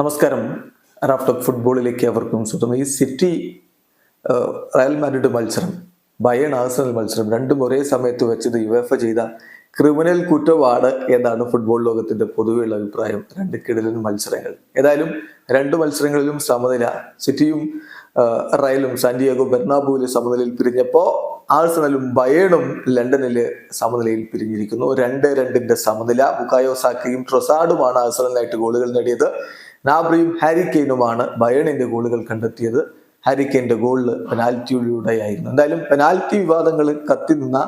നമസ്കാരം. റാഫ്റ്റോക്ക് ഫുട്ബോളിലേക്ക് അവർക്കും സ്വന്തം. ഈ സിറ്റി റയൽ മാഡ്രിഡ് മത്സരം ബയൺ ആഴ്സണൽ മത്സരം രണ്ടും ഒരേ സമയത്ത് വെച്ചത് യുവേഫ ചെയ്ത ക്രിമിനൽ കുറ്റമാണ് എന്നാണ് ഫുട്ബോൾ ലോകത്തിന്റെ പൊതുവെയുള്ള അഭിപ്രായം. രണ്ട് കിടലൻ മത്സരങ്ങൾ. ഏതായാലും രണ്ട് മത്സരങ്ങളിലും സമനില. സിറ്റിയും റയലും സാന്റിയാഗോ ബെർണാബുവിലെ സമനിലയിൽ പിരിഞ്ഞപ്പോ ആഴ്സണലും ബയേണും ലണ്ടനിലെ സമനിലയിൽ പിരിഞ്ഞിരിക്കുന്നു. രണ്ട് രണ്ടിന്റെ സമനില. ബുക്കായോ സാക്കയും ട്രൊസാഡുമാണ് ആഴ്സണലിനായിട്ട് ഗോളുകൾ നേടിയത്. നാബ്രിയും ഹാരി കെയ്നുമാണ് ബയേണിന്റെ ഗോളുകൾ കണ്ടെത്തിയത്. ഹാരി കെയ്ന്റെ ഗോളിൽ പെനാൽറ്റിയിലൂടെയായിരുന്നു എന്തായാലും പെനാൽറ്റി വിവാദങ്ങൾ കത്തി നിന്ന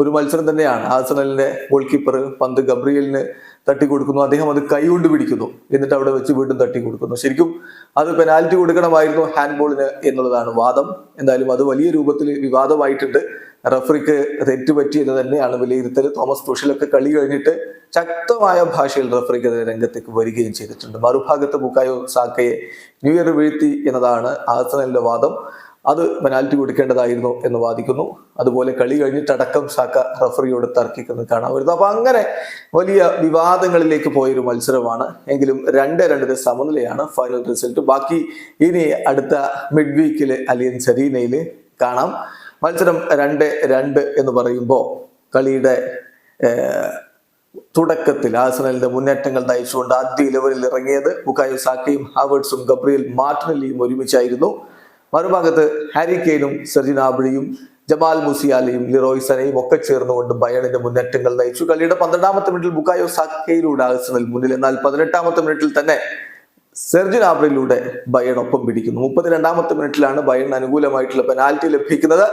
ഒരു മത്സരം തന്നെയാണ് ആഴ്സണലിന്റെ ഗോൾ കീപ്പർ പന്ത് ഗബ്രിയലിന് തട്ടിക്കൊടുക്കുന്നു. അദ്ദേഹം അത് കൈകൊണ്ട് പിടിക്കുന്നു. എന്നിട്ട് അവിടെ വെച്ച് വീണ്ടും തട്ടി കൊടുക്കുന്നു ശരിക്കും അത് പെനാൽറ്റി കൊടുക്കണമായിരുന്നു ഹാൻഡ് ബോളിന് എന്നുള്ളതാണ് വാദം. എന്തായാലും അത് വലിയ രൂപത്തിൽ വിവാദമായിട്ടുണ്ട്. റഫറിക്ക് തെറ്റുപറ്റി എന്ന് തന്നെയാണ് വിലയിരുത്തൽ തോമസ് തുഷിലൊക്കെ കളി കഴിഞ്ഞിട്ട് ശക്തമായ ഭാഷയിൽ റഫറിക്കെതിരെ രംഗത്തേക്ക് വരികയും ചെയ്തിട്ടുണ്ട്. മറുഭാഗത്ത് ബുക്കായോ സാക്കയെ ന്യൂ ഇയർ വീഴ്ത്തി എന്നതാണ് ആസനലിന്റെ വാദം. അത് പെനാൽറ്റി കൊടുക്കേണ്ടതായിരുന്നു എന്ന് വാദിക്കുന്നു. അതുപോലെ കളി കഴിഞ്ഞിട്ടടക്കം സാക്ക റഫറിയോട് തർക്കിക്കുന്നത് കാണാൻ വരുന്നു. അപ്പൊ അങ്ങനെ വലിയ വിവാദങ്ങളിലേക്ക് പോയൊരു മത്സരമാണ്. എങ്കിലും രണ്ട് രണ്ടര സമനിലയാണ് ഫൈനൽ റിസൾട്ട്. ബാക്കി ഇനി അടുത്ത മിഡ് വീക്കിൽ അലിയൻ അരീനയിൽ കാണാം. മത്സരം രണ്ട് രണ്ട് എന്ന് പറയുമ്പോൾ കളിയുടെ തുടക്കത്തിൽ ആസനലിന്റെ മുന്നേറ്റങ്ങൾ നയിച്ചുകൊണ്ട് ആദ്യ ഇലവനിൽ ഇറങ്ങിയത് ബുക്കായോ സാക്കയും ഹാവേർട്സും ഗബ്രിയൽ മാർട്ടിനലിയും ഒരുമിച്ചായിരുന്നു. മറുഭാഗത്ത് ഹാരി കെയ്നും സെർജിൻ ജമാൽ മുസിയാലയും ലിറോയ് സനയും ഒക്കെ ചേർന്നുകൊണ്ട് ബയണിന്റെ മുന്നേറ്റങ്ങൾ നയിച്ചു. കളിയുടെ പന്ത്രണ്ടാമത്തെ മിനിറ്റിൽ ബുക്കായോ സാക്കയിലൂടെ ആഴ്സണൽ മുന്നിൽ എന്നാൽ പതിനെട്ടാമത്തെ മിനിറ്റിൽ തന്നെ സെർജിൻ ആബ്രയിലൂടെ ബയൺ ഒപ്പം പിടിക്കുന്നു. മുപ്പത്തിരണ്ടാമത്തെ മിനിറ്റിലാണ് ബയൺ അനുകൂലമായിട്ടുള്ള പെനാൽറ്റി ലഭിക്കുന്നത്.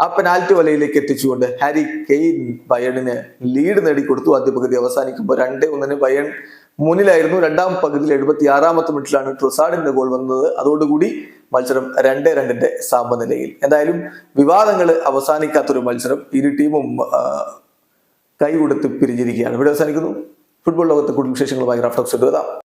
ആ പെനാൽറ്റി വലയിലേക്ക് എത്തിച്ചുകൊണ്ട് ഹാരി കെയ്ൻ ബയണിന് ലീഡ് നേടിക്കൊടുത്തു. ആദ്യ പകുതി അവസാനിക്കുമ്പോൾ രണ്ടേ ഒന്നിന് ബയൺ മുന്നിലായിരുന്നു. രണ്ടാം പകുതിയിൽ എഴുപത്തി ആറാമത്തെ മിനിറ്റിലാണ് ട്രൊസാഡിന്റെ ഗോൾ വന്നത്. അതോടുകൂടി മത്സരം രണ്ടേ രണ്ടിന്റെ സമനിലയിൽ എന്തായാലും വിവാദങ്ങൾ അവസാനിക്കാത്തൊരു മത്സരം ഇരു ടീമും കൈ കൊടുത്ത് പിരിഞ്ഞിരിക്കുകയാണ്. ഇവിടെ അവസാനിക്കുന്നു. ഫുട്ബോൾ ലോകത്തെ കൂടുതൽ വിശേഷങ്ങളുമായി റാഫ്റ്റോക്സ് എടുക്കാം